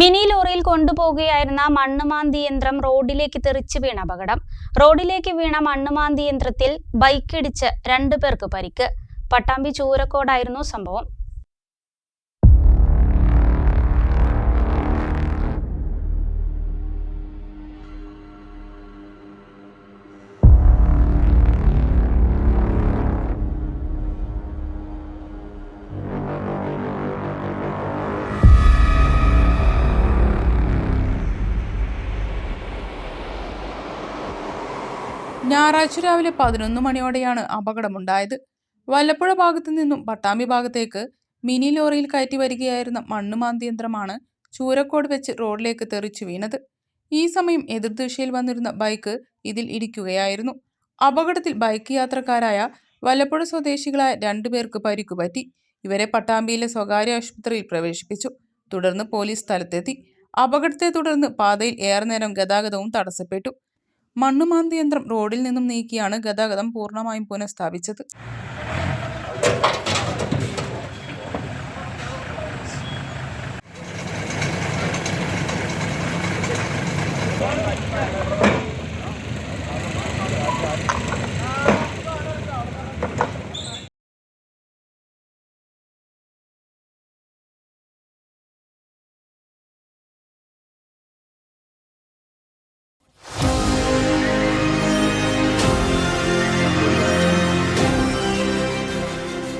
Mini ലോറിയിൽ കൊണ്ടുപോകുകയായിരുന്ന മണ്ണുമാന്തി യന്ത്രം റോഡിലേക്ക് തെറിച്ച് വീണ അപകടം. റോഡിലേക്ക് വീണ മണ്ണുമാന്തി യന്ത്രത്തിൽ ബൈക്കിടിച്ച് രണ്ടു പേർക്ക് പരിക്ക്. പട്ടാമ്പി ചൂരക്കോടായിരുന്നു സംഭവം. ഞായറാഴ്ച രാവിലെ പതിനൊന്ന് മണിയോടെയാണ് അപകടമുണ്ടായത്. വല്ലപ്പുഴ ഭാഗത്തു നിന്നും പട്ടാമ്പി ഭാഗത്തേക്ക് മിനി ലോറിയിൽ കയറ്റി വരികയായിരുന്ന മണ്ണുമാന്തി യന്ത്രമാണ് ചൂരക്കോട് വെച്ച് റോഡിലേക്ക് തെറിച്ചു വീണത്. ഈ സമയം എതിർദിശയിൽ വന്നിരുന്ന ബൈക്ക് ഇതിൽ ഇടിക്കുകയായിരുന്നു. അപകടത്തിൽ ബൈക്ക് യാത്രക്കാരായ വല്ലപ്പുഴ സ്വദേശികളായ രണ്ടുപേർക്ക് പരിക്കുപറ്റി ഇവരെ പട്ടാമ്പിയിലെ സ്വകാര്യ ആശുപത്രിയിൽ പ്രവേശിപ്പിച്ചു. തുടർന്ന് പോലീസ് സ്ഥലത്തെത്തി. അപകടത്തെ തുടർന്ന് പാതയിൽ ഏറെ നേരം ഗതാഗതവും തടസ്സപ്പെട്ടു. മണ്ണുമാന്തി യന്ത്രം റോഡിൽ നിന്നും നീക്കിയാണ് ഗതാഗതം പൂർണമായും പുനഃസ്ഥാപിച്ചത്.